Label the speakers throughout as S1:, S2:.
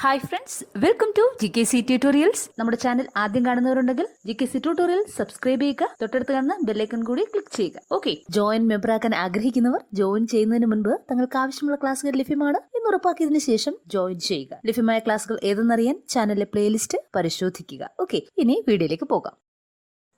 S1: Hi friends welcome to G K C tutorials നമ്മുടെ channel ആദ്യം കാണുന്നവരുണ്ടെങ്കിൽ G K C tutorial subscribe ചെയ്യുക തൊട്ടടുത്ത് കാണുന്ന ബെല്ലൈക്കൺ കൂടി ക്ലിക്ക് ചെയ്യുക. ഓക്കെ ജോയിൻ മെമ്പർ ആക്കാൻ ആഗ്രഹിക്കുന്നവർ ജോയിൻ ചെയ്യുന്നതിന് മുൻപ് തങ്ങൾക്ക് ആവശ്യമുള്ള ക്ലാസ്സുകൾ ലഭ്യമാണ് എന്ന് ഉറപ്പാക്കിയതിനു ശേഷം ജോയിൻ ചെയ്യുക. ലഭ്യമായ ക്ലാസ്സുകൾ ഏതെന്നറിയാൻ ചാനലിലെ പ്ലേലിസ്റ്റ് പരിശോധിക്കുക. ഓക്കെ ഇനി വീഡിയോയിലേക്ക് പോകാം.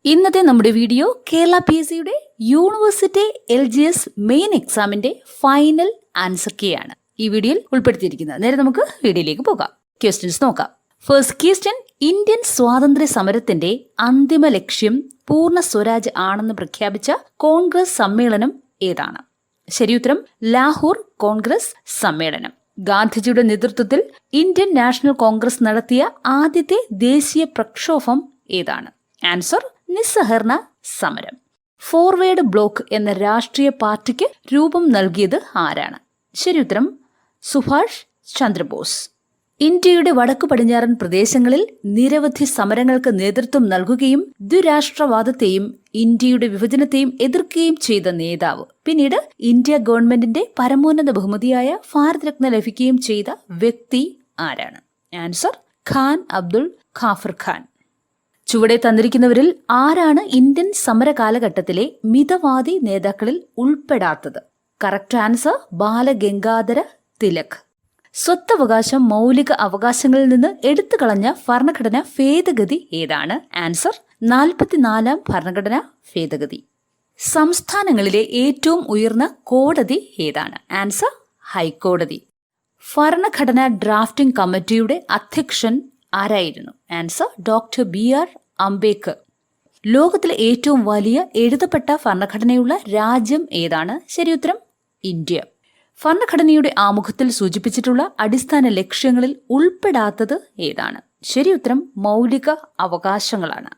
S1: ഇന്നത്തെ നമ്മുടെ വീഡിയോ കേരള പി എസ് സിയുടെ university L G S main എക്സാമിന്റെ ഫൈനൽ ആൻസർ കീ ആണ്. ഈ വീഡിയോയിൽ ഉൾപ്പെടുത്തിയിരിക്കുന്നത്. നേരെ നമുക്ക് വീഡിയോയിലേക്ക് പോകാം. ക്വസ്റ്റ്യൻസ് നോക്കാം. ഫസ്റ്റ് ക്വസ്റ്റ്യൻ ഇന്ത്യൻ സ്വാതന്ത്ര്യ സമരത്തിന്റെ അന്തിമ ലക്ഷ്യം പൂർണ സ്വരാജ് ആണെന്ന് പ്രഖ്യാപിച്ച കോൺഗ്രസ് സമ്മേളനം ഏതാണ്? ശരിയുത്തരം ലാഹോർ കോൺഗ്രസ് സമ്മേളനം. ഗാന്ധിജിയുടെ നേതൃത്വത്തിൽ ഇന്ത്യൻ നാഷണൽ കോൺഗ്രസ് നടത്തിയ ആദ്യത്തെ ദേശീയ പ്രക്ഷോഭം ഏതാണ്? ആൻസർ നിസ്സഹരണ സമരം. ഫോർവേഡ് ബ്ലോക്ക് എന്ന രാഷ്ട്രീയ പാർട്ടിക്ക് രൂപം നൽകിയത് ആരാണ്? ശരിയുത്തരം സുഭാഷ് ചന്ദ്രബോസ്. ഇന്ത്യയുടെ വടക്കു പടിഞ്ഞാറൻ പ്രദേശങ്ങളിൽ നിരവധി സമരങ്ങൾക്ക് നേതൃത്വം നൽകുകയും ദ്വിരാഷ്ട്രവാദത്തെയും ഇന്ത്യയുടെ വിഭജനത്തെയും എതിർക്കുകയും ചെയ്ത നേതാവ്. പിന്നീട് ഇന്ത്യ ഗവൺമെന്റിന്റെ പരമോന്നത ബഹുമതിയായ ഭാരതരത്ന ലഭിക്കുകയും ചെയ്ത വ്യക്തി ആരാണ്? ആൻസർ ഖാൻ അബ്ദുൾ ഖാഫർ ഖാൻ. ചുവടെ തന്നിരിക്കുന്നവരിൽ ആരാണ് ഇന്ത്യൻ സമര കാലഘട്ടത്തിലെ മിതവാദി നേതാക്കളിൽ ഉൾപ്പെടാത്തത്? Correct answer Balagangadhara Tilak. സ്വത്തവകാശം മൗലിക അവകാശങ്ങളിൽ നിന്ന് എടുത്തു കളഞ്ഞ ഭരണഘടന ഭേദഗതി ഏതാണ്? ആൻസർ നാൽപ്പത്തിനാലാം ഭരണഘടന ഭേദഗതി. സംസ്ഥാനങ്ങളിലെ ഏറ്റവും ഉയർന്ന കോടതി ഏതാണ്? ആൻസർ ഹൈക്കോടതി. ഭരണഘടനാ ഡ്രാഫ്റ്റിംഗ് കമ്മിറ്റിയുടെ അധ്യക്ഷൻ ആരായിരുന്നു? Answer doctor B R Ambedkar. ലോകത്തിലെ ഏറ്റവും വലിയ എഴുതപ്പെട്ട ഭരണഘടനയുള്ള രാജ്യം ഏതാണ്? ശരിയുത്തരം ഇന്ത്യ. ഭരണഘടനയുടെ ആമുഖത്തിൽ സൂചിപ്പിച്ചിട്ടുള്ള അടിസ്ഥാന ലക്ഷ്യങ്ങളിൽ ഉൾപ്പെടാത്തത് ഏതാണ്? ശരി ഉത്തരം മൗലിക അവകാശങ്ങളാണ്.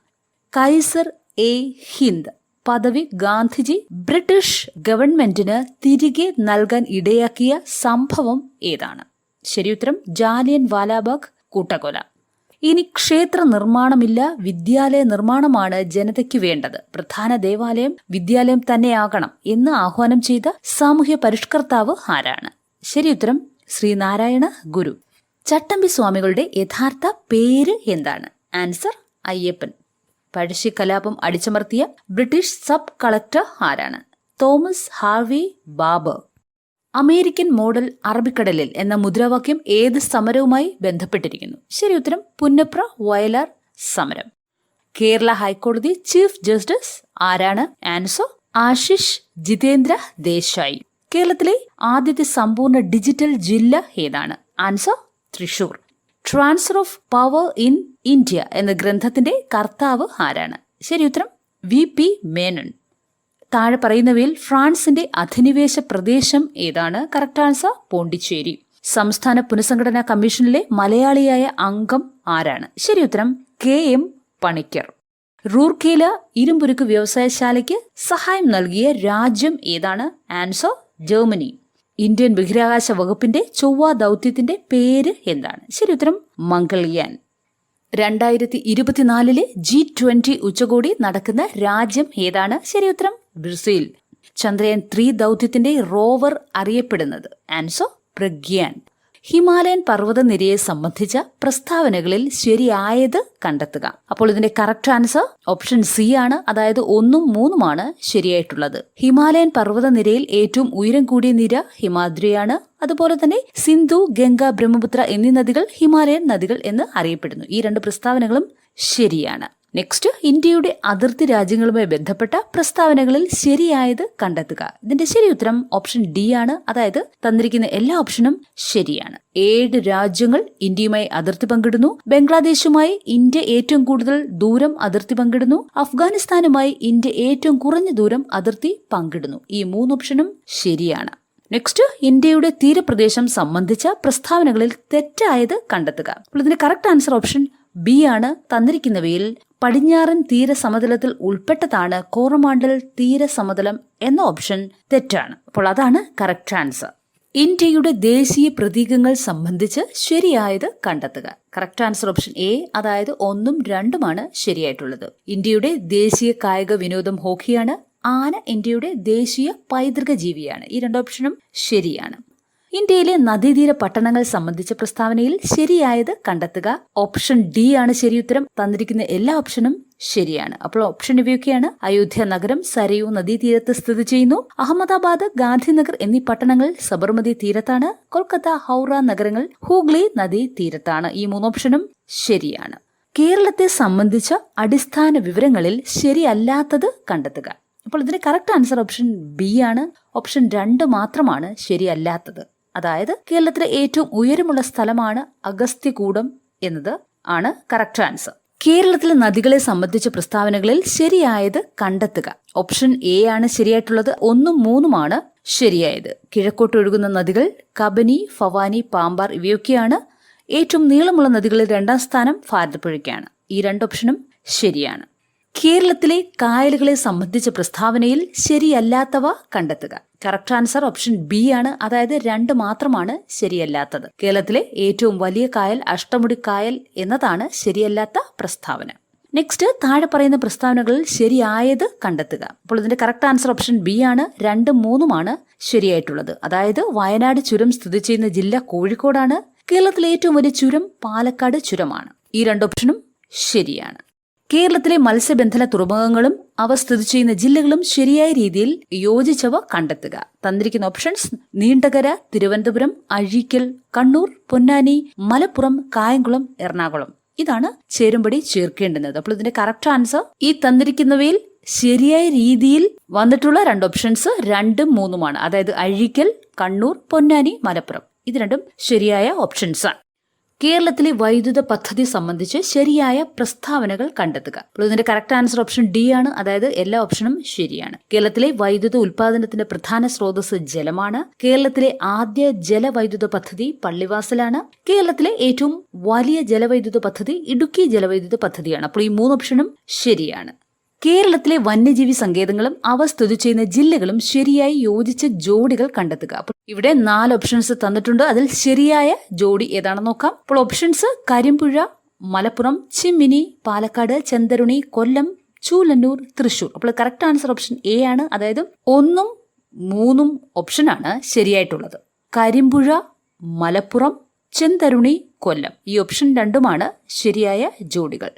S1: കൈസർ എ. ഹിന്ദ്. പദവി ഗാന്ധിജി. ബ്രിട്ടീഷ് ഗവൺമെന്റിന് തിരികെ നൽകാൻ ഇടയാക്കിയ സംഭവം ഏതാണ്? ശരിയുത്തരം ജാലിയൻ വാലാബാഗ് കൂട്ടക്കൊല. ഇനി ക്ഷേത്ര നിർമ്മാണമില്ല വിദ്യാലയ നിർമ്മാണമാണ് ജനതയ്ക്ക് വേണ്ടത്. പ്രധാന ദേവാലയം വിദ്യാലയം തന്നെയാകണം എന്ന് ആഹ്വാനം ചെയ്ത സാമൂഹ്യ പരിഷ്കർത്താവ് ആരാണ്? ശരി ഉത്തരം ശ്രീനാരായണ ഗുരു. ചട്ടമ്പി സ്വാമികളുടെ യഥാർത്ഥ പേര് എന്താണ്? ആൻസർ അയ്യപ്പൻ. പഴശ്ശി കലാപം അടിച്ചമർത്തിയ ബ്രിട്ടീഷ് സബ് കളക്ടർ ആരാണ്? Thomas Harvey Baber American model അറബിക്കടലിൽ എന്ന മുദ്രാവാക്യം ഏത് സമരവുമായി ബന്ധപ്പെട്ടിരിക്കുന്നു? ശരി ഉത്തരം പുന്നപ്ര വയലാർ സമരം. കേരള ഹൈക്കോടതി ചീഫ് ജസ്റ്റിസ് ആരാണ്? ആൻസോ ആശിഷ് ജിതേന്ദ്ര ദേശായി. കേരളത്തിലെ ആദ്യത്തെ സമ്പൂർണ ഡിജിറ്റൽ ജില്ല ഏതാണ്? Answer Thrissur. Transfer of power in India എന്ന ഗ്രന്ഥത്തിന്റെ കർത്താവ് ആരാണ്? ശരി ഉത്തരം വി പി മേനൺ താഴെ പറയുന്നവയിൽ ഫ്രാൻസിന്റെ അധിനിവേശ പ്രദേശം ഏതാണ്? Correct answer Pondicherry. സംസ്ഥാന പുനഃസംഘടനാ കമ്മീഷനിലെ മലയാളിയായ അംഗം ആരാണ്? ശരി ഉത്തരം കെ എം പണിക്കർ. റൂർക്കേല ഇരുമ്പുരുക്ക് വ്യവസായശാലയ്ക്ക് സഹായം നൽകിയ രാജ്യം ഏതാണ്? Answer Germany. ഇന്ത്യൻ ബഹിരാകാശ വകുപ്പിന്റെ ചൊവ്വ ദൗത്യത്തിന്റെ പേര് എന്താണ്? ശരി ഉത്തരം മംഗൾയാൻ. രണ്ടായിരത്തി ഇരുപത്തിനാലിലെ ജി ട്വന്റി ഉച്ചകോടി നടക്കുന്ന രാജ്യം ഏതാണ്? ശരിയുത്തരം ബ്രസീൽ. ചന്ദ്രയാൻ ത്രീ ദൗത്യത്തിന്റെ റോവർ അറിയപ്പെടുന്നത്. ആൻസോ പ്രഗ്യാൻ. ഹിമാലയൻ പർവതനിരയെ സംബന്ധിച്ച പ്രസ്താവനകളിൽ ശരിയായത് കണ്ടെത്തുക. അപ്പോൾ ഇതിന്റെ കറക്റ്റ് ആൻസർ ഓപ്ഷൻ സി ആണ്. അതായത് ഒന്നും മൂന്നുമാണ് ശരിയായിട്ടുള്ളത്. ഹിമാലയൻ പർവതനിരയിൽ ഏറ്റവും ഉയരം കൂടിയ നിര ഹിമാദ്രിയാണ്. അതുപോലെ തന്നെ സിന്ധു ഗംഗ ബ്രഹ്മപുത്ര എന്നീ നദികൾ ഹിമാലയൻ നദികൾ എന്ന് അറിയപ്പെടുന്നു. ഈ രണ്ട് പ്രസ്താവനകളും ശരിയാണ്. നെക്സ്റ്റ് ഇന്ത്യയുടെ അതിർത്തി രാജ്യങ്ങളുമായി ബന്ധപ്പെട്ട പ്രസ്താവനകളിൽ ശരിയായത് കണ്ടെത്തുക. ഇതിന്റെ ശരി ഉത്തരം ഓപ്ഷൻ ഡി ആണ്. അതായത് തന്നിരിക്കുന്ന എല്ലാ ഓപ്ഷനും ശരിയാണ്. ഏഴ് രാജ്യങ്ങൾ ഇന്ത്യയുമായി അതിർത്തി പങ്കിടുന്നു. ബംഗ്ലാദേശുമായി ഇന്ത്യ ഏറ്റവും കൂടുതൽ ദൂരം അതിർത്തി പങ്കിടുന്നു. അഫ്ഗാനിസ്ഥാനുമായി ഇന്ത്യ ഏറ്റവും കുറഞ്ഞ ദൂരം അതിർത്തി പങ്കിടുന്നു. ഈ മൂന്ന് ഓപ്ഷനും ശരിയാണ്. നെക്സ്റ്റ് ഇന്ത്യയുടെ തീരപ്രദേശം സംബന്ധിച്ച പ്രസ്താവനകളിൽ തെറ്റായത് കണ്ടെത്തുക. അപ്പോൾ ഇതിന്റെ കറക്റ്റ് ആൻസർ ഓപ്ഷൻ ബി ആണ് തന്നിരിക്കുന്നവയിൽ പടിഞ്ഞാറൻ തീരസമതലത്തിൽ ഉൾപ്പെട്ടതാണ് കോറമാണ്ടൽ തീരസമതലം എന്ന ഓപ്ഷൻ തെറ്റാണ്. അപ്പോൾ അതാണ് കറക്റ്റ് ആൻസർ ഇന്ത്യയുടെ ദേശീയ പ്രതീകങ്ങൾ സംബന്ധിച്ച് ശരിയായത് കണ്ടെത്തുക. കറക്റ്റ് ആൻസർ ഓപ്ഷൻ എ അതായത് ഒന്നും രണ്ടുമാണ് ശരിയായിട്ടുള്ളത്. ഇന്ത്യയുടെ ദേശീയ കായിക വിനോദം ഹോക്കിയാണ്. ആന ഇന്ത്യയുടെ ദേശീയ പൈതൃക ജീവിയാണ് ഈ രണ്ട് ഓപ്ഷനും ശരിയാണ്. ഇന്ത്യയിലെ നദീതീര പട്ടണങ്ങൾ സംബന്ധിച്ച പ്രസ്താവനയിൽ ശരിയായത് കണ്ടെത്തുക. ഓപ്ഷൻ ഡി ആണ് ശരിയുത്തരം തന്നിരിക്കുന്ന എല്ലാ ഓപ്ഷനും ശരിയാണ്. അപ്പോൾ ഓപ്ഷൻ ഇവയൊക്കെയാണ് അയോധ്യ നഗരം സരയൂ നദീതീരത്ത് സ്ഥിതി ചെയ്യുന്നു. അഹമ്മദാബാദ് ഗാന്ധിനഗർ എന്നീ പട്ടണങ്ങൾ സബർമതി തീരത്താണ്. കൊൽക്കത്ത ഹൗറ നഗരങ്ങൾ ഹൂഗ്ലി നദീ തീരത്താണ്. ഈ മൂന്ന് ഓപ്ഷനും ശരിയാണ്. കേരളത്തെ സംബന്ധിച്ച അടിസ്ഥാന വിവരങ്ങളിൽ ശരിയല്ലാത്തത് കണ്ടെത്തുക. അപ്പോൾ ഇതിന്റെ കറക്റ്റ് ആൻസർ ഓപ്ഷൻ ബി ആണ്. ഓപ്ഷൻ രണ്ട് മാത്രമാണ് ശരിയല്ലാത്തത്. അതായത് കേരളത്തിലെ ഏറ്റവും ഉയരമുള്ള സ്ഥലമാണ് അഗസ്ത്യകൂടം എന്നത് ആണ് കറക്റ്റ് ആൻസർ കേരളത്തിലെ നദികളെ സംബന്ധിച്ച പ്രസ്താവനകളിൽ ശരിയായത് കണ്ടെത്തുക. ഓപ്ഷൻ എ ആണ് ശരിയായിട്ടുള്ളത്. ഒന്നും മൂന്നുമാണ് ശരിയായത്. കിഴക്കോട്ട് ഒഴുകുന്ന നദികൾ കബനി ഫവാനി പാമ്പാർ ഇവയൊക്കെയാണ് ഏറ്റവും നീളമുള്ള നദികളിൽ രണ്ടാം സ്ഥാനം ഭാരതപ്പുഴയ്ക്കാണ്. ഈ രണ്ട് ഓപ്ഷനും ശരിയാണ്. കേരളത്തിലെ കായലുകളെ സംബന്ധിച്ച പ്രസ്താവനയിൽ ശരിയല്ലാത്തവ കണ്ടെത്തുക. കറക്റ്റ് ആൻസർ ഓപ്ഷൻ ബി ആണ്. അതായത് രണ്ട് മാത്രമാണ് ശരിയല്ലാത്തത്. കേരളത്തിലെ ഏറ്റവും വലിയ കായൽ അഷ്ടമുടി കായൽ എന്നതാണ് ശരിയല്ലാത്ത പ്രസ്താവന. നെക്സ്റ്റ് താഴെ പറയുന്ന പ്രസ്താവനകളിൽ ശരിയായത് കണ്ടെത്തുക. അപ്പോൾ ഇതിന്റെ കറക്റ്റ് ആൻസർ ഓപ്ഷൻ ബി ആണ്. രണ്ടും മൂന്നുമാണ് ശരിയായിട്ടുള്ളത്. അതായത് വയനാട് ചുരം സ്ഥിതി ചെയ്യുന്ന ജില്ല കോഴിക്കോടാണ്. കേരളത്തിലെ ഏറ്റവും വലിയ ചുരം പാലക്കാട് ചുരമാണ്. ഈ രണ്ട് ഓപ്ഷനും ശരിയാണ്. കേരളത്തിലെ മത്സ്യബന്ധന തുറമുഖങ്ങളും അവ സ്ഥിതി ചെയ്യുന്ന ജില്ലകളും ശരിയായ രീതിയിൽ യോജിച്ചവ കണ്ടെത്തുക. തന്നിരിക്കുന്ന ഓപ്ഷൻസ് നീണ്ടകര തിരുവനന്തപുരം അഴീക്കൽ കണ്ണൂർ പൊന്നാനി മലപ്പുറം കായംകുളം എറണാകുളം. ഇതാണ് ചേരുംപടി ചേർക്കേണ്ടുന്നത്. അപ്പോൾ ഇതിന്റെ കറക്റ്റ് ആൻസർ ഈ തന്നിരിക്കുന്നവയിൽ ശരിയായ രീതിയിൽ വന്നിട്ടുള്ള രണ്ട് ഓപ്ഷൻസ് രണ്ടും മൂന്നുമാണ്. അതായത് അഴീക്കൽ കണ്ണൂർ പൊന്നാനി മലപ്പുറം. ഇത് രണ്ടും ശരിയായ ഓപ്ഷൻസാണ് കേരളത്തിലെ വൈദ്യുത പദ്ധതി സംബന്ധിച്ച് ശരിയായ പ്രസ്താവനകൾ കണ്ടെത്തുക. അപ്പോൾ ഇതിന്റെ കറക്റ്റ് ആൻസർ ഓപ്ഷൻ ഡി ആണ്. അതായത് എല്ലാ ഓപ്ഷനും ശരിയാണ്. കേരളത്തിലെ വൈദ്യുത ഉൽപാദനത്തിന്റെ പ്രധാന സ്രോതസ് ജലമാണ്. കേരളത്തിലെ ആദ്യ ജലവൈദ്യുത പദ്ധതി പള്ളിവാസലാണ്. കേരളത്തിലെ ഏറ്റവും വലിയ ജലവൈദ്യുത പദ്ധതി ഇടുക്കി ജലവൈദ്യുത പദ്ധതിയാണ്. അപ്പോൾ ഈ മൂന്ന് ഓപ്ഷനും ശരിയാണ്. കേരളത്തിലെ വന്യജീവി സങ്കേതങ്ങളും അവ സ്ഥിതി ചെയ്യുന്ന ജില്ലകളും ശരിയായി യോജിച്ച ജോഡികൾ കണ്ടെത്തുക. അപ്പോൾ ഇവിടെ നാല് ഓപ്ഷൻസ് തന്നിട്ടുണ്ട്. അതിൽ ശരിയായ ജോഡി ഏതാണെന്ന് നോക്കാം. അപ്പോൾ ഓപ്ഷൻസ് കരിമ്പുഴ മലപ്പുറം ചിമ്മിനി പാലക്കാട് ചെന്തരുണി കൊല്ലം ചൂലന്നൂർ തൃശൂർ അപ്പോൾ കറക്റ്റ് ആൻസർ ഓപ്ഷൻ എ ആണ്. അതായത് ഒന്നും മൂന്നും ഓപ്ഷനാണ് ശരിയായിട്ടുള്ളത്. കരിമ്പുഴ മലപ്പുറം ചെന്തരുണി കൊല്ലം. ഈ ഓപ്ഷൻ രണ്ടുമാണ് ശരിയായ ജോഡികൾ.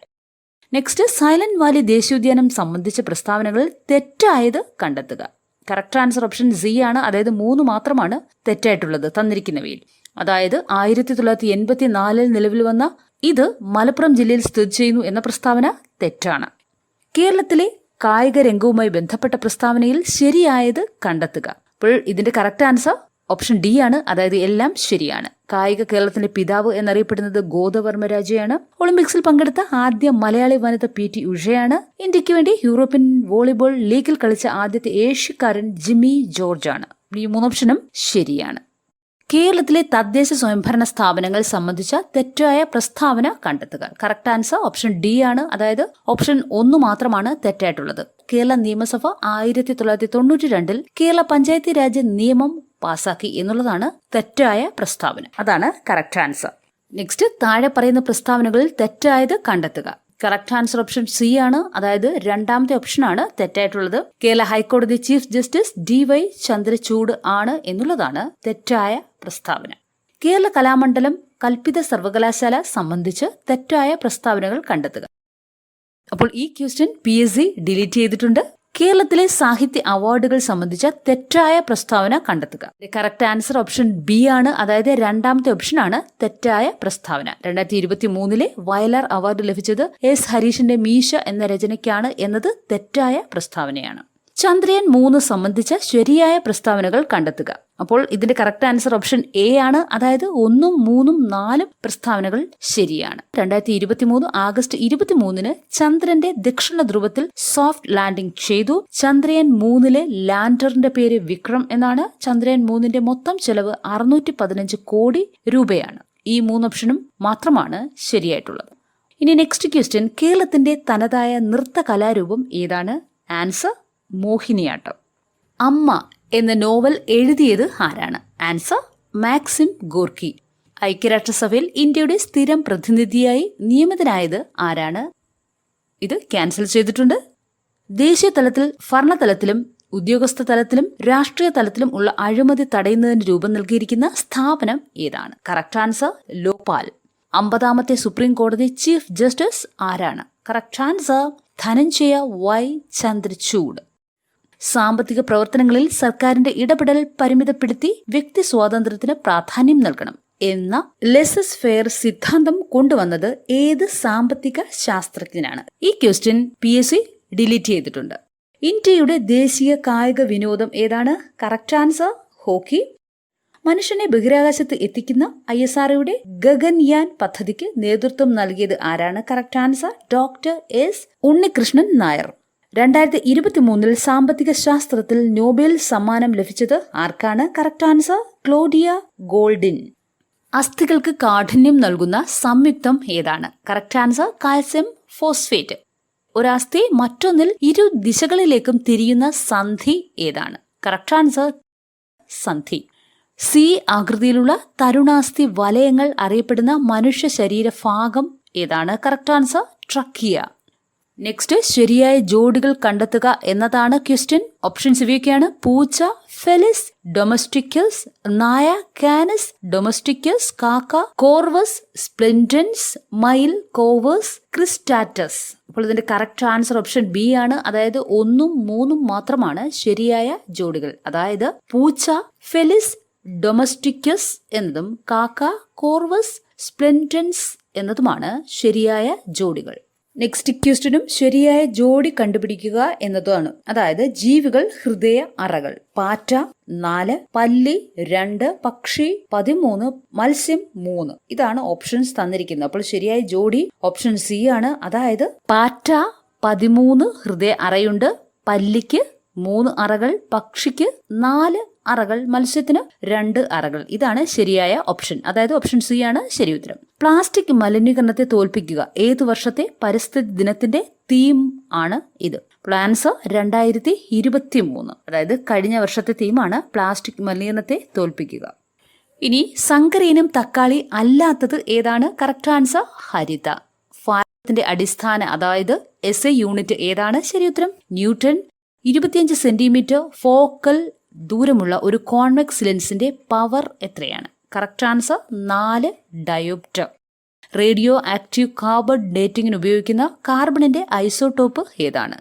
S1: നെക്സ്റ്റ് സൈലന്റ് വാലി ദേശീയോദ്യാനം സംബന്ധിച്ച പ്രസ്താവനകളിൽ തെറ്റായത് കണ്ടെത്തുക. കറക്റ്റ് ആൻസർ ഓപ്ഷൻ സി ആണ്. അതായത് മൂന്ന് മാത്രമാണ് തെറ്റായിട്ടുള്ളത് തന്നിരിക്കുന്നവയിൽ അതായത് ആയിരത്തി തൊള്ളായിരത്തി എൺപത്തി നാലിൽ നിലവിൽ വന്ന ഇത് മലപ്പുറം ജില്ലയിൽ സ്ഥിതി ചെയ്യുന്നു എന്ന പ്രസ്താവന തെറ്റാണ്. കേരളത്തിലെ കായിക രംഗവുമായി ബന്ധപ്പെട്ട പ്രസ്താവനയിൽ ശരിയായത് കണ്ടെത്തുക. അപ്പോൾ ഇതിന്റെ കറക്റ്റ് ആൻസർ ഓപ്ഷൻ ഡി ആണ്. അതായത് എല്ലാം ശരിയാണ്. കായിക കേരളത്തിന്റെ പിതാവ് എന്നറിയപ്പെടുന്നത് ഗോദവർമ്മരാജയാണ് ഒളിമ്പിക്സിൽ പങ്കെടുത്ത ആദ്യ മലയാളി വനിത പി ടി ഉഷയാണ്. ഇന്ത്യയ്ക്ക് വേണ്ടി യൂറോപ്യൻ വോളിബോൾ ലീഗിൽ കളിച്ച ആദ്യത്തെ ഏഷ്യക്കാരൻ ജിമ്മി ജോർജ് ആണ് ഈ മൂന്ന് ഓപ്ഷനും ശരിയാണ്. കേരളത്തിലെ തദ്ദേശ സ്വയംഭരണ സ്ഥാപനങ്ങൾ സംബന്ധിച്ച തെറ്റായ പ്രസ്താവന കണ്ടെത്തുക. കറക്റ്റ് ആൻസർ ഓപ്ഷൻ ഡി ആണ്. അതായത് ഓപ്ഷൻ ഒന്ന് മാത്രമാണ് തെറ്റായിട്ടുള്ളത്. കേരള നിയമസഭ ആയിരത്തി തൊള്ളായിരത്തി തൊണ്ണൂറ്റി രണ്ടിൽ കേരള പഞ്ചായത്തി രാജ് നിയമം പാസാക്കി എന്നുള്ളതാണ് തെറ്റായ പ്രസ്താവന. അതാണ് കറക്റ്റ് ആൻസർ നെക്സ്റ്റ് താഴെ പറയുന്ന പ്രസ്താവനകളിൽ തെറ്റായത് കണ്ടെത്തുക. കറക്റ്റ് ആൻസർ ഓപ്ഷൻ സി ആണ്. അതായത് രണ്ടാമത്തെ ഓപ്ഷനാണ് തെറ്റായിട്ടുള്ളത്. കേരള ഹൈക്കോടതി chief justice D Y Chandrachud ആണ് എന്നുള്ളതാണ് തെറ്റായ പ്രസ്താവന. കേരള കലാമണ്ഡലം കൽപ്പിത സർവകലാശാല സംബന്ധിച്ച് തെറ്റായ പ്രസ്താവനകൾ കണ്ടെത്തുക. അപ്പോൾ ഈ question P S C delete ചെയ്തിട്ടുണ്ട്. കേരളത്തിലെ സാഹിത്യ അവാർഡുകൾ സംബന്ധിച്ച തെറ്റായ പ്രസ്താവന കണ്ടെത്തുക. കറക്റ്റ് ആൻസർ ഓപ്ഷൻ ബി ആണ്. അതായത് രണ്ടാമത്തെ ഓപ്ഷൻ ആണ് തെറ്റായ പ്രസ്താവന. രണ്ടായിരത്തി ഇരുപത്തി മൂന്നിലെ വയലാർ അവാർഡ് ലഭിച്ചത് എസ് ഹരീഷിന്റെ മീശ എന്ന രചനയ്ക്കാണ് എന്നത് തെറ്റായ പ്രസ്താവനയാണ്. ചന്ദ്രയാൻ മൂന്ന് സംബന്ധിച്ച ശരിയായ പ്രസ്താവനകൾ കണ്ടെത്തുക. അപ്പോൾ ഇതിന്റെ കറക്റ്റ് ആൻസർ ഓപ്ഷൻ എ ആണ്. അതായത് ഒന്നും മൂന്നും നാലും പ്രസ്താവനകൾ ശരിയാണ്. രണ്ടായിരത്തി ഇരുപത്തി മൂന്ന് ആഗസ്റ്റ് ഇരുപത്തി മൂന്നിന് ചന്ദ്രന്റെ ദക്ഷിണ ധ്രുവത്തിൽ സോഫ്റ്റ് ലാൻഡിംഗ് ചെയ്തു. ചന്ദ്രയാൻ മൂന്നിലെ ലാൻഡറിന്റെ പേര് വിക്രം എന്നാണ്. ചന്ദ്രയാൻ മൂന്നിന്റെ മൊത്തം ചെലവ് അറുന്നൂറ്റി പതിനഞ്ച് കോടി രൂപയാണ്. ഈ മൂന്ന് ഓപ്ഷനും മാത്രമാണ് ശരിയായിട്ടുള്ളത്. ഇനി നെക്സ്റ്റ് ക്വസ്റ്റ്യൻ കേരളത്തിന്റെ തനതായ നൃത്ത കലാരൂപം ഏതാണ്? ആൻസർ മോഹിനിയാട്ടം. അമ്മ എന്ന നോവൽ എഴുതിയത് ആരാണ്? Answer Maxim Gorky. ഐക്യരാഷ്ട്രസഭയിൽ ഇന്ത്യയുടെ സ്ഥിരം പ്രതിനിധിയായി നിയമിതനായത് ആരാണ്? ഇത് ക്യാൻസൽ ചെയ്തിട്ടുണ്ട്. ദേശീയ തലത്തിൽ ഭരണതലത്തിലും ഉദ്യോഗസ്ഥ തലത്തിലും രാഷ്ട്രീയ തലത്തിലും ഉള്ള അഴിമതി തടയുന്നതിന് രൂപം നൽകിയിരിക്കുന്ന സ്ഥാപനം ഏതാണ്? കറക്റ്റ് ആൻസർ ലോപാൽ അമ്പതാമത്തെ സുപ്രീം കോടതി ചീഫ് ജസ്റ്റിസ് ആരാണ്? Correct answer Dhananjaya Y Chandrachud. സാമ്പത്തിക പ്രവർത്തനങ്ങളിൽ സർക്കാരിന്റെ ഇടപെടൽ പരിമിതപ്പെടുത്തി വ്യക്തി സ്വാതന്ത്ര്യത്തിന് പ്രാധാന്യം നൽകണം. എന്ന ലെസസ് ഫെയർ സിദ്ധാന്തം കൊണ്ടുവന്നത് ഏത് സാമ്പത്തിക ശാസ്ത്രജ്ഞനാണ്? ഈ question P S C delete ചെയ്തിട്ടുണ്ട്. ഇന്ത്യയുടെ ദേശീയ കായിക വിനോദം ഏതാണ്? Correct answer hockey. മനുഷ്യനെ ബഹിരാകാശത്ത് എത്തിക്കുന്ന ഐ എസ് ആർഒയുടെ ഗഗൻയാൻ പദ്ധതിക്ക് നേതൃത്വം നൽകിയത് ആരാണ്? Correct answer doctor S Unnikrishnan Nair. രണ്ടായിരത്തി ഇരുപത്തി മൂന്നിൽ സാമ്പത്തിക ശാസ്ത്രത്തിൽ നോബൽ സമ്മാനം ലഭിച്ചത് ആർക്കാണ്? Correct answer Claudia Goldin. അസ്ഥികൾക്ക് കാഠിന്യം നൽകുന്ന സംയുക്തം ഏതാണ്? Correct answer calcium phosphate. ഒരസ്ഥി മറ്റൊന്നിൽ ഇരു ദിശകളിലേക്കും തിരിയുന്ന സന്ധി ഏതാണ്? കറക്റ്റ് ആൻസർ സന്ധി. സി ആകൃതിയിലുള്ള തരുണാസ്ഥി വലയങ്ങൾ അറിയപ്പെടുന്ന മനുഷ്യ ശരീര ഭാഗം ഏതാണ്? Correct answer trachea. നെക്സ്റ്റ് ശരിയായ ജോഡികൾ കണ്ടെത്തുക എന്നതാണ് ക്വസ്റ്റ്യൻ. ഓപ്ഷൻസ് ഇവയൊക്കെയാണ്. പൂച്ച ഫെലിസ് ഡൊമസ്റ്റിക്കസ് നായ കാനസ് ഡൊമസ്റ്റിക്കസ് കാക്ക കോർവസ് സ്പ്ലെൻഡൻസ് മൈൽ കോവേഴ്സ് ക്രിസ്റ്റാറ്റസ് അപ്പോൾ ഇതിന്റെ കറക്റ്റ് ആൻസർ ഓപ്ഷൻ ബി ആണ്. അതായത് ഒന്നും മൂന്നും മാത്രമാണ് ശരിയായ ജോഡികൾ. അതായത് പൂച്ച ഫെലിസ് ഡൊമസ്റ്റിക്കസ് എന്നതും കാക്ക കോർവസ് സ്പ്ലെൻഡൻസ് എന്നതുമാണ് ശരിയായ ജോഡികൾ. നെക്സ്റ്റ് ക്വസ്റ്റ്യനും ശരിയായ ജോഡി കണ്ടുപിടിക്കുക എന്നതാണ് അതായത് ജീവികൾ ഹൃദയ അറകൾ. പാറ്റ നാല് പല്ലി രണ്ട് പക്ഷി പതിമൂന്ന് മത്സ്യം മൂന്ന്. ഇതാണ് ഓപ്ഷൻസ് തന്നിരിക്കുന്നത്. അപ്പോൾ ശരിയായ ജോഡി ഓപ്ഷൻ സി ആണ്. അതായത് പാറ്റ പതിമൂന്ന് ഹൃദയ അറയുണ്ട് പല്ലിക്ക് മൂന്ന് അറകൾ പക്ഷിക്ക് നാല് അറകൾ മത്സ്യത്തിന് രണ്ട് അറകൾ. ഇതാണ് ശരിയായ ഓപ്ഷൻ അതായത് ഓപ്ഷൻ സി ആണ് ശരി ഉത്തരം. പ്ലാസ്റ്റിക് മലിനീകരണത്തെ തോൽപ്പിക്കുക. ഏതു വർഷത്തെ പരിസ്ഥിതി ദിനത്തിന്റെ തീം ആണ് ഇത്? പ്ലാൻസ് രണ്ടായിരത്തി ഇരുപത്തി മൂന്ന് അതായത് കഴിഞ്ഞ വർഷത്തെ തീമാണ് പ്ലാസ്റ്റിക് മലിനീകരണത്തെ തോൽപ്പിക്കുക. ഇനി സങ്കരയിനം തക്കാളി അല്ലാത്തത് ഏതാണ്? Correct answer Haritha. ഭാരതത്തിന്റെ അടിസ്ഥാന അതായത് എസ് എ യൂണിറ്റ് ഏതാണ്? ശരി ഉത്തരം. ന്യൂട്ടൺ ഇരുപത്തിയഞ്ച് സെന്റിമീറ്റർ ഫോക്കൽ ദൂരമുള്ള ഒരു കോൺവെക്സ് ലെൻസിന്റെ പവർ എത്രയാണ്? കറക്റ്റ് ആൻസർ നാല് ഡയോപ്റ്റർ റേഡിയോ ആക്റ്റീവ് കാർബൺ ഡേറ്റിംഗിന് ഉപയോഗിക്കുന്ന കാർബണിന്റെ ഐസോടോപ്പ് ഏതാണ്?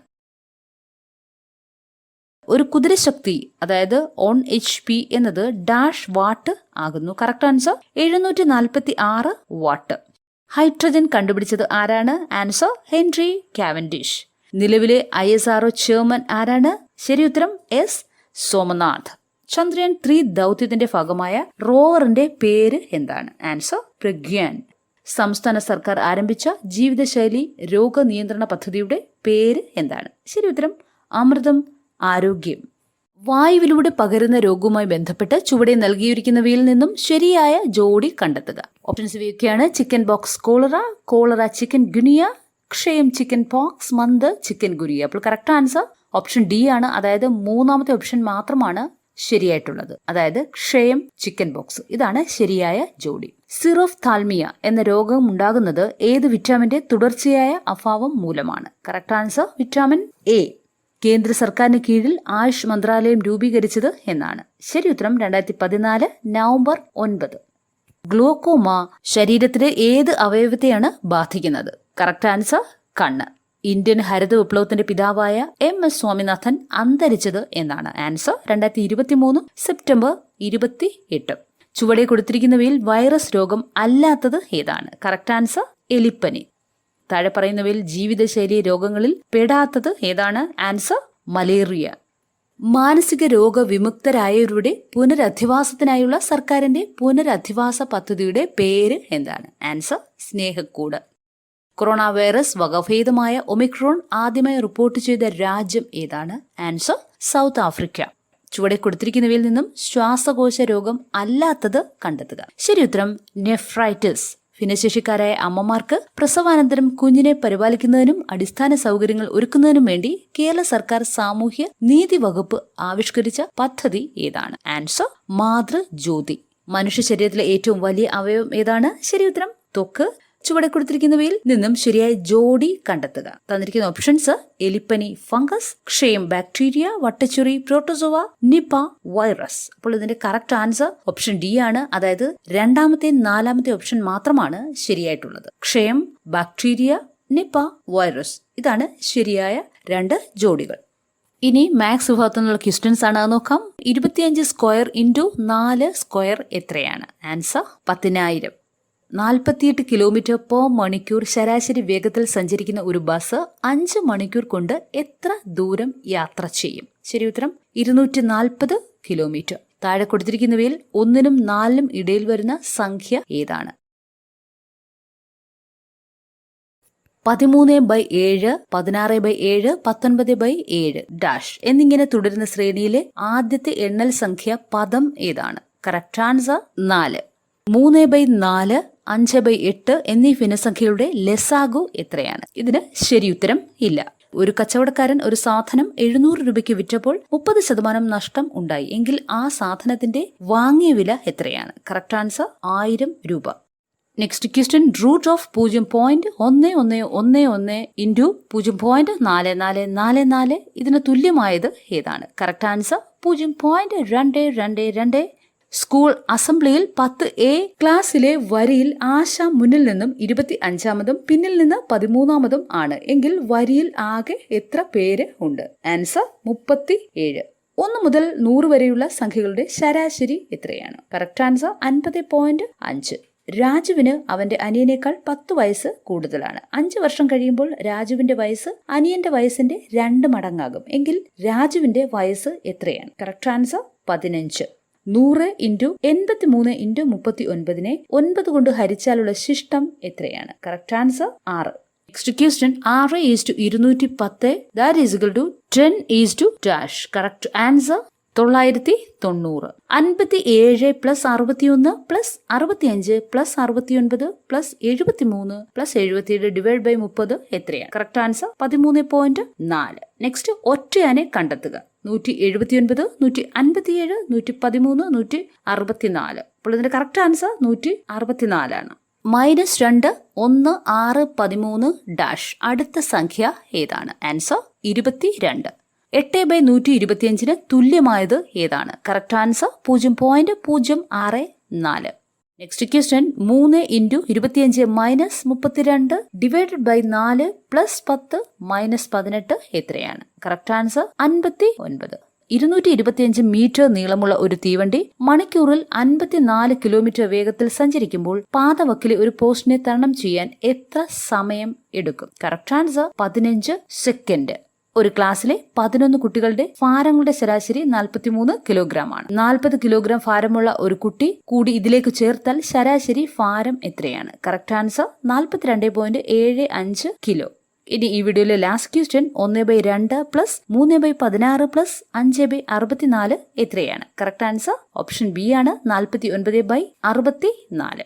S1: ഒരു കുതിരശക്തി അതായത് ഓൺ എച്ച് പി എന്നത് ഡാഷ് വാട്ട് ആകുന്നു. കറക്റ്റ് ആൻസർ എഴുന്നൂറ്റി നാൽപ്പത്തി ആറ് വാട്ട് ഹൈഡ്രജൻ കണ്ടുപിടിച്ചത് ആരാണ്? ആൻസർ ഹെൻറി കാവൻഡിഷ് നിലവിലെ I S R O chairman ആരാണ്? ശരി ഉത്തരം എസ് സോമനാഥ്. ചന്ദ്രയാൻ ത്രീ ദൗത്യത്തിന്റെ ഭാഗമായ റോവറിന്റെ പേര് എന്താണ്? ആൻസർ പ്രഗ്യാൻ. സംസ്ഥാന സർക്കാർ ആരംഭിച്ച ജീവിതശൈലി രോഗനിയന്ത്രണ പദ്ധതിയുടെ പേര് എന്താണ്? ശരി ഉത്തരം അമൃതം ആരോഗ്യം. വായുവിലൂടെ പകരുന്ന രോഗവുമായി ബന്ധപ്പെട്ട് ചുവടെ നൽകിയിരിക്കുന്നവയിൽ നിന്നും ശരിയായ ജോഡി കണ്ടെത്തുക. ഓപ്ഷൻസ് ഇവയൊക്കെയാണ്. Chicken pox cholera cholera chikungunya ക്ഷയം ചിക്കൻ പോക്സ് മന്ത് ചിക്കൻ ഗുനിയ അപ്പോൾ കറക്റ്റ് ആൻസർ ഓപ്ഷൻ ഡി ആണ്. അതായത് മൂന്നാമത്തെ ഓപ്ഷൻ മാത്രമാണ് ശരിയായിട്ടുള്ളത്. അതായത് ക്ഷയം ചിക്കൻ ബോക്സ്. ഇതാണ് ശരിയായ ജോഡി. സിറോഫ് താൽമിയ എന്ന രോഗം ഉണ്ടാകുന്നത് ഏത് വിറ്റാമിന്റെ തുടർച്ചയായ അഭാവം മൂലമാണ്? കറക്റ്റ് ആൻസർ വിറ്റാമിൻ എ കേന്ദ്ര സർക്കാരിന് കീഴിൽ ആയുഷ് മന്ത്രാലയം രൂപീകരിച്ചത് എന്നാണ്. ശരി ഉത്തരം രണ്ടായിരത്തി പതിനാല് നവംബർ ഒൻപത്. ഗ്ലൂക്കോമ ശരീരത്തിലെ ഏത് അവയവത്തെയാണ് ബാധിക്കുന്നത്? കറക്റ്റ് ആൻസർ കണ്ണ്. ഇന്ത്യൻ ഹരിത വിപ്ലവത്തിന്റെ പിതാവായ എം എസ് സ്വാമിനാഥൻ അന്തരിച്ചത് എന്നാണ്. ആൻസർ രണ്ടായിരത്തി ഇരുപത്തി മൂന്ന് സെപ്റ്റംബർ ഇരുപത്തി എട്ട് ചുവടെ കൊടുത്തിരിക്കുന്നവയിൽ വൈറസ് രോഗം അല്ലാത്തത് ഏതാണ്? കറക്റ്റ് ആൻസർ എലിപ്പനി. താഴെ പറയുന്നവയിൽ ജീവിതശൈലി രോഗങ്ങളിൽ പെടാത്തത് ഏതാണ്? Answer malaria. മാനസിക രോഗ വിമുക്തരായവരുടെ പുനരധിവാസത്തിനായുള്ള സർക്കാരിന്റെ പുനരധിവാസ പദ്ധതിയുടെ പേര് എന്താണ്? ആൻസർ സ്നേഹക്കൂട്. കൊറോണ വൈറസ് വകഭേദമായ ഒമിക്രോൺ ആദ്യമായി റിപ്പോർട്ട് ചെയ്ത രാജ്യം ഏതാണ്? Answer South Africa. ചുവടെ കൊടുത്തിരിക്കുന്നവയിൽ നിന്നും ശ്വാസകോശ രോഗം അല്ലാത്തത് കണ്ടെത്തുക. ശരി ഉത്തരം നെഫ്രൈറ്റിസ്. ഭിന്നശേഷിക്കാരായ അമ്മമാർക്ക് പ്രസവാനന്തരം കുഞ്ഞിനെ പരിപാലിക്കുന്നതിനും അടിസ്ഥാന സൗകര്യങ്ങൾ ഒരുക്കുന്നതിനും വേണ്ടി കേരള സർക്കാർ സാമൂഹ്യ നീതി വകുപ്പ് ആവിഷ്കരിച്ച പദ്ധതി ഏതാണ്? ആൻസർ മാതൃജ്യോതി. മനുഷ്യ ശരീരത്തിലെ ഏറ്റവും വലിയ അവയവം ഏതാണ്? ശരി ഉത്തരം ത്വക്ക്. ചുവടെ കൊടുത്തിരിക്കുന്നവയിൽ നിന്നും ശരിയായ ജോഡി കണ്ടെത്തുക. തന്നിരിക്കുന്ന ഓപ്ഷൻസ് എലിപ്പനി ഫംഗസ് ക്ഷയം ബാക്ടീരിയ വട്ടച്ചുറി പ്രോട്ടോസോവ നിപ വൈറസ് അപ്പോൾ ഇതിന്റെ കറക്റ്റ് ആൻസർ ഓപ്ഷൻ ഡി ആണ്. അതായത് രണ്ടാമത്തെ നാലാമത്തെ ഓപ്ഷൻ മാത്രമാണ് ശരിയായിട്ടുള്ളത്. ക്ഷയം ബാക്ടീരിയ നിപ വൈറസ് ഇതാണ് ശരിയായ രണ്ട് ജോഡികൾ. ഇനി മാത്സ് വിഭാഗത്തിൽ നിന്നുള്ള ക്വസ്റ്റ്യൻസ് ആണ് നോക്കാം. ഇരുപത്തിയഞ്ച് സ്ക്വയർ ഇന്റു നാല് സ്ക്വയർ എത്രയാണ്? ആൻസർ പതിനായിരം. നാൽപ്പത്തിയെട്ട് കിലോമീറ്റർ പെർ മണിക്കൂർ ശരാശരി വേഗത്തിൽ സഞ്ചരിക്കുന്ന ഒരു ബസ് അഞ്ച് മണിക്കൂർ കൊണ്ട് എത്ര ദൂരം യാത്ര ചെയ്യും? ശരി ഉത്തരം ഇരുന്നൂറ്റി നാൽപ്പത് കിലോമീറ്റർ. താഴെ കൊടുത്തിരിക്കുന്നവയിൽ ഒന്നിനും നാലിനും ഇടയിൽ വരുന്ന സംഖ്യ ഏതാണ്? പതിമൂന്ന് ബൈ ഏഴ് പതിനാറ് ബൈ ഏഴ് പത്തൊൻപത് ബൈ ഏഴ് ഡാഷ്. എന്നിങ്ങനെ തുടരുന്ന ശ്രേണിയിലെ ആദ്യത്തെ എണ്ണൽ സംഖ്യ പദം ഏതാണ്? കറക്റ്റ് ആൻസർ നാല്. മൂന്ന് ബൈ നാല് അഞ്ച് ബൈ എട്ട് എന്നീ ഭിന്നസംഖ്യയുടെ ലെസാഗു എത്രയാണ്? ഇതിന് ശരിയുത്തരം ഇല്ല. ഒരു കച്ചവടക്കാരൻ ഒരു സാധനം എഴുന്നൂറ് രൂപയ്ക്ക് വിറ്റപ്പോൾ മുപ്പത് ശതമാനം നഷ്ടം ഉണ്ടായി. എങ്കിൽ ആ സാധനത്തിന്റെ വാങ്ങിയ വില എത്രയാണ്? കറക്റ്റ് ആൻസർ ആയിരം രൂപ. നെക്സ്റ്റ് ക്വസ്റ്റ്യൻ റൂട്ട് ഓഫ് പൂജ്യം പോയിന്റ് ഒന്ന് ഒന്ന് ഒന്ന് ഒന്ന് ഇന്റു പൂജ്യം പോയിന്റ് നാല് നാല് നാല് നാല്. ഇതിന് തുല്യമായത് ഏതാണ്? കറക്റ്റ് ആൻസർ പൂജ്യം പോയിന്റ് രണ്ട് രണ്ട് രണ്ട് സ്കൂൾ അസംബ്ലിയിൽ പത്ത് എ ക്ലാസ്സിലെ വരിയിൽ ആശ മുന്നിൽ നിന്നും ഇരുപത്തി അഞ്ചാമതും പിന്നിൽ നിന്ന് പതിമൂന്നാമതും ആണ്. എങ്കിൽ വരിയിൽ ആകെ എത്ര പേര് ഉണ്ട്? ആൻസർ മുപ്പത്തി ഏഴ് ഒന്ന് മുതൽ നൂറ് വരെയുള്ള സംഖ്യകളുടെ ശരാശരി എത്രയാണ്? കറക്റ്റ് ആൻസർ അൻപത് പോയിന്റ് അഞ്ച്. രാജുവിന് അവന്റെ അനിയനേക്കാൾ പത്ത് വയസ്സ് കൂടുതലാണ്. അഞ്ചു വർഷം കഴിയുമ്പോൾ രാജുവിന്റെ വയസ്സ് അനിയന്റെ വയസ്സിന്റെ രണ്ട് മടങ്ങാകും. എങ്കിൽ രാജുവിന്റെ വയസ്സ് എത്രയാണ്? കറക്റ്റ് ആൻസർ പതിനഞ്ച്. നൂറ് ഇന്റു എൺപത്തി മൂന്ന് ഇന്റു മുപ്പത്തി ഒൻപതിനെ ഒൻപത് കൊണ്ട് ഹരിച്ചാലുള്ള ശിഷ്ടം എത്രയാണ്? കറക്റ്റ് ആൻസർ ആറ്. നെക്സ്റ്റ് ക്വസ്റ്റ്യൻ ആറ് ഈസ് ടു ഇരുന്നൂറ്റി പത്ത്. That is to ten is to dash correct answer തൊള്ളായിരത്തി തൊണ്ണൂറ് അൻപത്തി ഏഴ് പ്ലസ് അറുപത്തിയൊന്ന് പ്ലസ് അറുപത്തിയഞ്ച് പ്ലസ് അറുപത്തിയൊൻപത് പ്ലസ് എഴുപത്തി മൂന്ന് പ്ലസ് എഴുപത്തിയേഴ് ഡിവൈഡ് ബൈ മുപ്പത് എത്രയാണ്? കറക്റ്റ് ആൻസർ പതിമൂന്ന് പോയിന്റ് നാല്. നെക്സ്റ്റ് ഒറ്റയാനെ കണ്ടെത്തുക. നൂറ്റി എഴുപത്തിയൊൻപത് നൂറ്റി അൻപത്തിയേഴ് നൂറ്റി പതിമൂന്ന് നൂറ്റി അറുപത്തിനാല് അപ്പോൾ ഇതിന്റെ കറക്റ്റ് ആൻസർ നൂറ്റി അറുപത്തിനാലാണ് മൈനസ് രണ്ട് ഒന്ന് ആറ് പതിമൂന്ന് ഡാഷ് അടുത്ത സംഖ്യ ഏതാണ്? ആൻസർ ഇരുപത്തി രണ്ട് എട്ട് ബൈ നൂറ്റി ഇരുപത്തിയഞ്ചിന് തുല്യമായത് ഏതാണ്? കറക്റ്റ് ആൻസർ പൂജ്യം പോയിന്റ് പൂജ്യം ആറ് നാല്. നെക്സ്റ്റ് ക്വസ്റ്റ്യൻ മൂന്ന് ഇന്റു ഇരുപത്തിയഞ്ച് മൈനസ് മുപ്പത്തിരണ്ട് ഡിവൈഡഡ് ബൈ നാല് പ്ലസ് പത്ത് മൈനസ് പതിനെട്ട് എത്രയാണ്? കറക്റ്റ് ആൻസർ അൻപത്തി ഒൻപത് ഇരുന്നൂറ്റി ഇരുപത്തിയഞ്ച് മീറ്റർ നീളമുള്ള ഒരു തീവണ്ടി മണിക്കൂറിൽ അൻപത്തിനാല് കിലോമീറ്റർ വേഗത്തിൽ സഞ്ചരിക്കുമ്പോൾ പാതവക്കിലെ ഒരു പോസ്റ്റിനെ തരണം ചെയ്യാൻ എത്ര സമയം എടുക്കും? കറക്റ്റ് ആൻസർ പതിനഞ്ച് സെക്കൻഡ് ഒരു ക്ലാസ്സിലെ പതിനൊന്ന് കുട്ടികളുടെ ഭാരങ്ങളുടെ ശരാശരി നാൽപ്പത്തിമൂന്ന് കിലോഗ്രാം ആണ് നാൽപ്പത് കിലോഗ്രാം ഭാരമുള്ള ഒരു കുട്ടി കൂടി ഇതിലേക്ക് ചേർത്താൽ ശരാശരി ഭാരം എത്രയാണ്? കറക്റ്റ് ആൻസർ നാൽപ്പത്തിരണ്ട് പോയിന്റ് ഏഴ് അഞ്ച് കിലോ ഇനി ഈ വീഡിയോയിലെ ലാസ്റ്റ് ക്വസ്റ്റ്യൻ ഒന്ന് ബൈ രണ്ട് പ്ലസ് മൂന്ന് ബൈ പതിനാറ് പ്ലസ് അഞ്ച് ബൈ അറുപത്തിനാല് എത്രയാണ്? കറക്റ്റ് ആൻസർ ഓപ്ഷൻ ബി ആണ് നാൽപ്പത്തി ഒൻപത് ബൈ അറുപത്തി നാല്